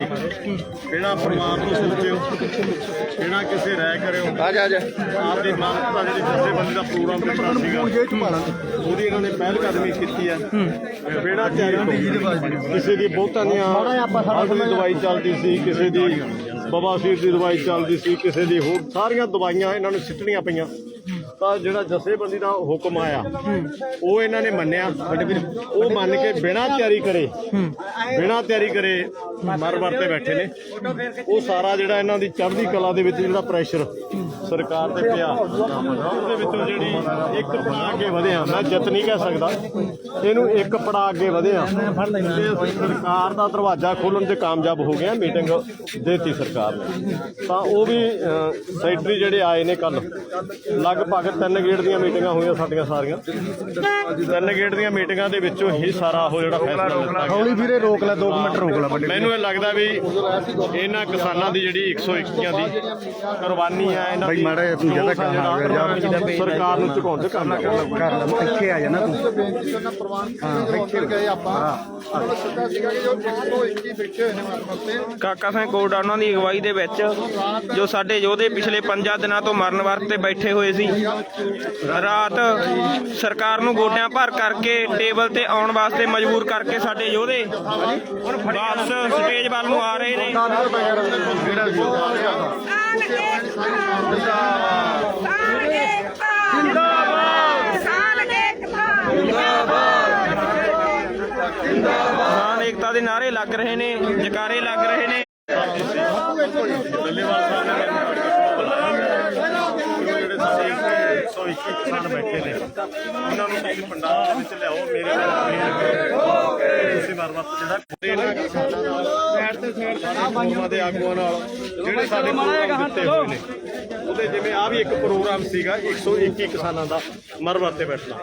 ਕਿਹੜਾ ਪਰਿਵਾਰ ਨੂੰ ਸੋਚਿਓ ਕਿਹੜਾ ਕਿਸੇ ਰਾਇ ਕਰਿਓ? ਆ ਜਾ ਆ ਜਾ। ਆਪਦੀ ਮਾਨਵਤਾ ਜਿਹੜੀ ਜਥੇਬੰਦੀ ਦਾ ਪ੍ਰੋਗਰਾਮ ਦਿੱਤਾ ਸੀਗਾ ਉਹਦੀ ਇਹਨਾਂ ਨੇ ਪਹਿਲ ਕਦਮੀ ਕੀਤੀ ਹੈ। ਬੇੜਾ ਤਿਆਰੀ ਕਿਸੇ ਦੀ ਬਹੁਤਾਂ ਦੀਆਂ ਦੀ ਦਵਾਈ ਚੱਲਦੀ ਸੀ ਕਿਸੇ ਦੀ ਬਵਾਸੀਰ ਦੀ ਦਵਾਈ ਚੱਲਦੀ ਸੀ ਕਿਸੇ ਦੀ ਹੋਰ ਸਾਰੀਆਂ ਦਵਾਈਆਂ ਇਹਨਾਂ ਨੂੰ ਸਿੱਟਣੀਆਂ ਪਈਆਂ। ਤਾਂ ਜਿਹੜਾ ਜਥੇਬੰਦੀ ਦਾ ਹੁਕਮ ਆਇਆ, ਉਹ ਇਹਨਾਂ ਨੇ ਮੰਨਿਆ। ਉਹ ਮੰਨ ਕੇ ਬਿਨਾਂ ਤਿਆਰੀ ਕਰੇ, ਬਿਨਾਂ ਤਿਆਰੀ ਕਰੇ ਮਰ ਮਰ ਤੇ ਬੈਠੇ ਨੇ। ਉਹ ਸਾਰਾ ਜਿਹੜਾ ਇਹਨਾਂ ਦੀ ਚੜ੍ਹਦੀ ਕਲਾ ਦੇ ਵਿੱਚ ਜਿਹੜਾ ਪ੍ਰੈਸ਼ਰ ਸਰਕਾਰ ਤੇ ਪਿਆ, ਉਹਦੇ ਵਿੱਚੋਂ ਜਿਹੜੀ ਇੱਕ ਪੜਾ ਅੱਗੇ ਵਧਿਆ ਮੈਂ ਜਿੱਤ ਨਹੀਂ ਕਹਿ ਸਕਦਾ। ਇਹਨੂੰ ਇੱਕ ਪੜਾ ਅੱਗੇ ਵਧਿਆ ਸਰਕਾਰ ਦਾ ਦਰਵਾਜ਼ਾ ਖੋਲਣ 'ਚ ਕਾਮਯਾਬ ਹੋ ਗਿਆ ਮੀਟਿੰਗ ਦੇਤੀ ਸਰਕਾਰ ਨੇ। ਤਾਂ ਉਹ ਵੀ ਸੈਕਟਰੀ ਜਿਹੜੇ ਆਏ ਨੇ ਕੱਲ ਲਗਭਗ ਤਿੰਨ ਗੇੜ ਦੀਆਂ ਮੀਟਿੰਗਾਂ ਹੋਈਆਂ ਸਾਡੀਆਂ ਸਾਰੀਆਂ। ਤਿੰਨ ਗੇੜ ਦੀਆਂ ਮੀਟਿੰਗਾਂ ਦੇ ਵਿੱਚੋਂ ਹੀ ਸਾਰਾ ਉਹ ਜਿਹੜਾ ਫੈਸਲਾ ਲਿੱਤਾ ਗਿਆ ਹੌਲੀ ਵੀਰੇ ਰੋਕ ਲੈ 2 ਮਿੰਟ ਰੋਕ ਲੈ ਵੱਡੇ। ਮੈਨੂੰ ਇਹ ਲੱਗਦਾ ਵੀ ਇਹਨਾਂ ਕਿਸਾਨਾਂ ਦੀ ਜਿਹੜੀ 121 ਦੀ ਕੁਰਬਾਨੀ ਹੈ ਇਹਨਾਂ ਦੀ ਮਾੜਾ ਤੂੰ ਜ਼ਿਆਦਾ ਕਹਾਂ ਹੋ ਗਿਆ ਸਰਕਾਰ ਨੂੰ ਝੁਕਾਉਣ ਕੰਮ ਕਰਨਾ ਕਰ ਲੈ ਇੱਥੇ ਆ ਜਾਣਾ ਤੂੰ। ਬੇਨਤੀ ਕਰਨਾ ਪ੍ਰਵਾਨ ਹਾਂ ਇੱਥੇ ਗਏ ਆਪਾਂ ਉਹਨਾਂ ਨੂੰ ਸੱਦਾ ਸੀਗਾ ਕਿ ਜੋ 121 ਬੈਠੇ ਹੋਏ ਨੇ ਮਾਤਮਤੇ ਕਾਕਾ ਸਿੰਘ ਕੋਡਾ ਉਹਨਾਂ ਦੀ ਅਗਵਾਈ ਦੇ ਵਿੱਚ ਜੋ ਸਾਡੇ ਯੋਧੇ ਪਿਛਲੇ 5 ਦਿਨਾਂ ਤੋਂ ਮਰਨ ਵਰਤ ਤੇ ਬੈਠੇ ਹੋਏ ਸੀ ਰਾਤ ਸਰਕਾਰ ਨੂੰ ਗੋਡਿਆਂ ਭਰ ਕਰਕੇ, ਟੇਬਲ ਤੇ ਆਉਣ ਵਾਸਤੇ ਮਜਬੂਰ ਕਰਕੇ ਸਾਡੇ ਯੋਧੇ ਵਾਪਸ ਸਟੇਜ ਵੱਲ ਨੂੰ ਆ ਰਹੇ ਨੇ। ਕਿਸਾਨ ਏਕਤਾ ਦੇ ਨਾਰੇ ਲੱਗ ਰਹੇ ਨੇ, ਜਕਾਰੇ ਲੱਗ ਰਹੇ ਨੇ। ਡੱਲੇਵਾਲ 121 ਕਿਸਾਨ ਬੈਠੇ ਨੇ। ਉਹਨਾਂ ਨੂੰ ਇੱਕ ਪੰਡਾਲ ਦੇ ਵਿੱਚ ਲਿਆਓ ਮੇਰੇ ਨਾਲ ਤੁਸੀਂ ਵਾਰ ਵਾਰ ਜਿਹੜਾ ਇਹਨਾਂ ਕਿਸਾਨਾਂ ਨਾਲ ਸਾਈਡ ਤੇ ਸਾਈਡ ਦੇ ਆਗੂਆਂ ਨਾਲ ਜਿਹੜੇ ਸਾਡੇ ਪ੍ਰੋਗਰਾਮ ਦਿੱਤੇ ਹੋਏ ਨੇ ਉਹਦੇ ਜਿਵੇਂ ਆ ਵੀ ਇੱਕ ਪ੍ਰੋਗਰਾਮ ਸੀਗਾ 121 ਕਿਸਾਨਾਂ ਦਾ ਮਰ ਮਰ ਤੇ ਬੈਠਣਾ।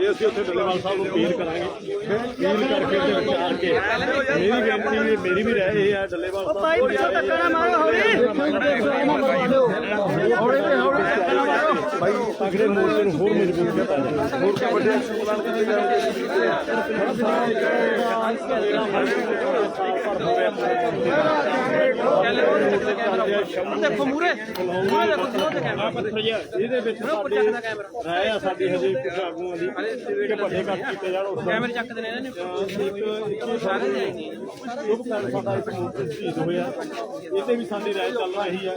ਇਹ ਅਸੀਂ ਉੱਥੇ ਡੱਲੇਵਾਲ ਸਾਹਿਬ ਨੂੰ ਅਪੀਲ ਕਰਾਂਗੇ। ਅਪੀਲ ਕਰਕੇ ਤੇ ਵਿਚਾਰ ਕੇ ਮੇਰੀ ਬੇਨਤੀ ਮੇਰੀ ਵੀ ਰਹਿ ਇਹ ਹੈ ਡੱਲੇਵਾਲ ਸਾਹਿਬ ਭਾਈ ਪਿੱਛੇ ਧੱਕਾ ਮਾਰੋ ਭਾਈ ਅਗਲੇ ਮੋਰਚੇ ਨੂੰ ਹੋਰ ਮਜ਼ਬੂਤ ਜਾਏ ਹੋਰ ਕੀ ਵੱਡੇ ਦੇਖੋ ਮੂਰੇ ਮੂਰੇ ਦੇਖੋ ਕੈਮਰਾ। ਇਹਦੇ ਵਿੱਚ ਸਾਡੇ ਰਾਏ ਆ ਸਾਡੀ ਹਜੇ ਕੁਝ ਆਗੂਆਂ ਦੀ ਕਿ ਵੱਡੇ ਕੱਟ ਕੀਤੇ ਜਾਣ ਉਸ ਦਾ ਕੈਮਰੇ ਚੱਕਦੇ ਨੇ ਇਹਨਾਂ ਨੇ। ਇੱਕ ਇੱਕ ਸਾਰੇ ਜਾਏਗੀ ਉਹ ਪਿੰਡ ਸਾਡਾ ਇੱਕ ਮੋਰਚਾ ਸ਼ਹੀਦ ਹੋਇਆ। ਇਹਦੇ ਵੀ ਸਾਡੀ ਰਾਏ ਚੱਲ ਰਹੀ ਹੈ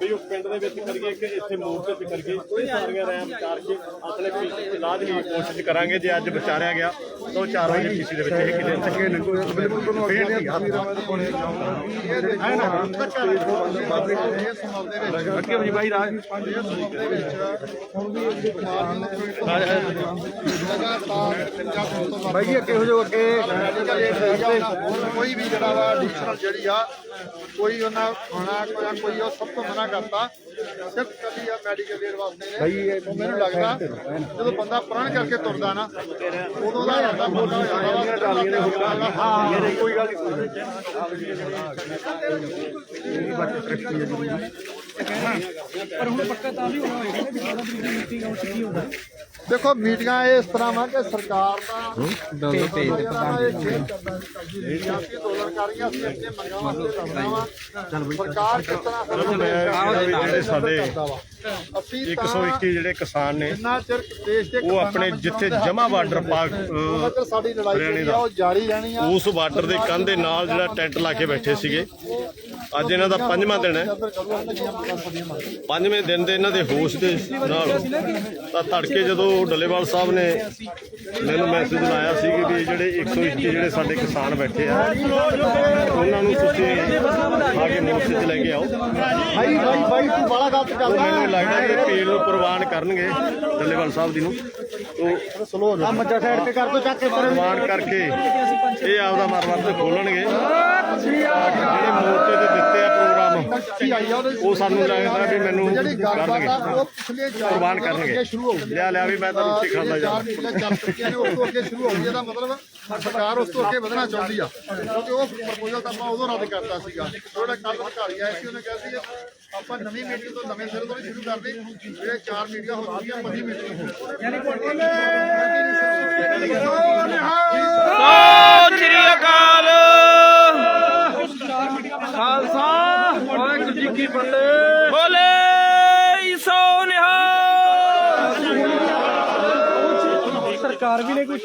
ਵੀ ਉਹ ਪਿੰਡ ਦੇ ਵਿੱਚ ਕਰੀਏ ਕਿ ਇੱਥੇ ਮੋਰਚੇ ਤੇ ਕਰੀਏ। ਇਹ ਸਾਰੀਆਂ ਰਾਇਆਂ ਵਿਚਾਰ ਕੇ ਆਪਣੇ ਪਿੰਡ ਦੀ ਕੋਸ਼ਿਸ਼ ਕਰਾਂਗੇ ਜੇ ਅੱਜ ਵਿਚਾਰਿਆ ਗਿਆ, ਤਾਂ ਉਹ ਚਾਰ ਵਜੇ ਪੀਸੀ ਦੇ ਵਿੱਚ ਇਹ ਕਿਲੇ ਚੱਕੇ ਨੇ। ਬਿਲਕੁਲ ਤੁਹਾਨੂੰ ਬੇਨਤੀ ਅੱਗੇ ਜੀ ਬਾਈ ਰਾਜ। ਭਾਈ ਅੱਗੇ ਹੋ ਜਾਓ ਅੱਗੇ। ਕੋਈ ਵੀ ਜਿਹੜਾ ਵਾ ਐਡੀਸ਼ਨਲ ਜਿਹੜੀ ਆ ਕੋਈ ਉਹਨਾਂ ਖਾਣਾ ਕੋਈ ਕੋਈ ਉਹ ਸਭ ਤੋਂ ਮਨਾ ਕਰਤਾ। ਸਿਰਫ ਕੱਲੀ ਆ ਮੈਡੀਕਲ ਏਡ ਵਾਸਤੇ। ਨੇ ਮੈਨੂੰ ਲੱਗਦਾ ਜਦੋਂ ਬੰਦਾ ਪ੍ਰਣ ਕਰਕੇ ਤੁਰਦਾ ਨਾ ਉਦੋਂ ਦਾ ਲੱਗਦਾ ਮੋਟਾ ਹੋ ਵਾ ਦੇਖੋ ਮੀਟਿੰਗਾਂ ਇਸ ਤਰ੍ਹਾਂ ਵਾ ਕਿ ਸਰਕਾਰ ਦਾ ਦੋ ਭੇਜ ਦੇ ਸਿਆਸੀ ਅੰਦੋਲਨਕਾਰੀਆਂ ਅਸੀਂ ਅੱਗੇ ਮੰਗਾਂ ਵਾਸਤੇ ਲੜਨਾ ਵਾ। ਸਰਕਾਰ ਕਿਸ ਤਰ੍ਹਾਂ ਜਿਹੜੇ ਸਾਡੇ ਅਸੀਂ 121 ਜਿਹੜੇ ਕਿਸਾਨ ਨੇ ਜਿੰਨਾ ਚਿਰ ਦੇਸ਼ ਦੇ ਉਹ ਆਪਣੇ ਜਿੱਥੇ ਜਮਾ ਬਾਰਡਰ ਪਾਕ ਉਹਨਾਂ ਚਿਰ ਸਾਡੀ ਲੜਾਈ ਹਰਿਆਣੇ ਜਿਹੜੀ ਆ ਦਾ। ਉਹ ਜਾਰੀ ਰਹਿਣੀ ਆ। ਉਸ ਬਾਰਡਰ ਦੇ ਕੰਧ ਦੇ ਨਾਲ ਜਿਹੜਾ ਟੈਂਟ ਲਾ ਕੇ ਬੈਠੇ ਸੀਗੇ। ਅੱਜ ਇਹਨਾਂ ਦਾ ਪੰਜਵਾਂ ਦਿਨ ਹੈ। ਪੰਜਵੇਂ ਦਿਨ ਦੇ ਇਹਨਾਂ ਦੇ ਹੋਸ਼ ਦੇ ਨਾਲ ਤਾਂ ਤੜਕੇ ਜਦੋਂ ਡੱਲੇਵਾਲ ਸਾਹਿਬ ਨੇ ਮੈਨੂੰ ਮੈਸੇਜ ਲਾਇਆ ਸੀ ਕਿ ਵੀ ਜਿਹੜੇ 121 ਜਿਹੜੇ ਸਾਡੇ ਕਿਸਾਨ ਬੈਠੇ ਆ, ਉਹਨਾਂ ਨੂੰ ਤੁਸੀਂ ਕੇ ਮੋਰਚੇ 'ਚ ਲੈ ਕੇ ਆਓ। ਭਾਈ ਭਾਈ ਭਾਈ ਤੂੰ ਬੜਾ ਗਲਤ ਚੱਲਦਾ ਮੈਨੂੰ ਲੱਗਦਾ ਕਿ ਪੀਰ ਨੂੰ ਪ੍ਰਵਾਨ ਕਰਨਗੇ ਡੱਲੇਵਾਲ ਸਾਹਿਬ ਜੀ ਨੂੰ। ਉਹ ਸਲੋ ਹੋ ਆ ਮੱਜਾ ਸਾਈਡ ਤੇ ਕਰ ਦੋ ਚੱਕ ਕੇ ਪਰੇ। ਪ੍ਰਵਾਨ ਕਰਕੇ ਇਹ ਆਪਦਾ ਮਰਮਤ ਤੇ ਖੋਲਣਗੇ। ਜਿਹੜੇ ਮੋਰਚੇ ਤੇ ਦਿੱਤੇ ਆ ਪ੍ਰੋਗਰਾਮ ਉਹ ਸਾਨੂੰ ਲੱਗਦਾ ਵੀ ਮੈਨੂੰ ਕਰਨਗੇ। ਤੋਂ ਕਰਨਗੇ। ਲਿਆ ਲਿਆ ਵੀ ਮੈਂ ਤਾਂ ਰੋਟੀ ਖਾਂਦਾ ਜਾ ਚਾਰ ਮਹੀਨੇ ਚੱਲ ਚੁੱਕੀਆਂ ਨੇ ਉਸ ਤੋਂ ਅੱਗੇ ਸ਼ੁਰੂ ਹੋ ਗਈ ਇਹਦਾ ਮਤਲਬ? ਸਰਕਾਰ ਉਸ ਤੋਂ ਅੱਗੇ ਵਧਣਾ ਚਾਹੁੰਦੀ ਆ। ਕਿਉਂਕਿ ਉਹ ਪ੍ਰਪੋਜ਼ਲ ਤਾਂ ਆਪਾਂ ਉਦੋਂ ਰੱਦ ਕਰਤਾ ਸੀਗਾ। ਜਿਹੜਾ ਕੱਲ ਅਧਿਕਾਰੀ ਆਇਆ ਸੀ ਉਹਨੇ ਕਿਹਾ ਸੀ ਆਪਾਂ ਨਵੀਂ ਮੀਟਿੰਗ ਤੋਂ ਨਵੇਂ ਸਿਰੇ ਤੋਂ ਸ਼ੁਰੂ ਕਰਦੇ। ਜਿਹੜੇ ਚਾਰ ਮੀਟਿੰਗਾਂ ਹੋ ਚੁੱਕੀਆਂ ਪੰਜੀ ਮੀਟਿੰਗ ਹੋ ਯਾਨੀ ਸਰਕਾਰ ਵੀ ਨੇ ਕੁਝ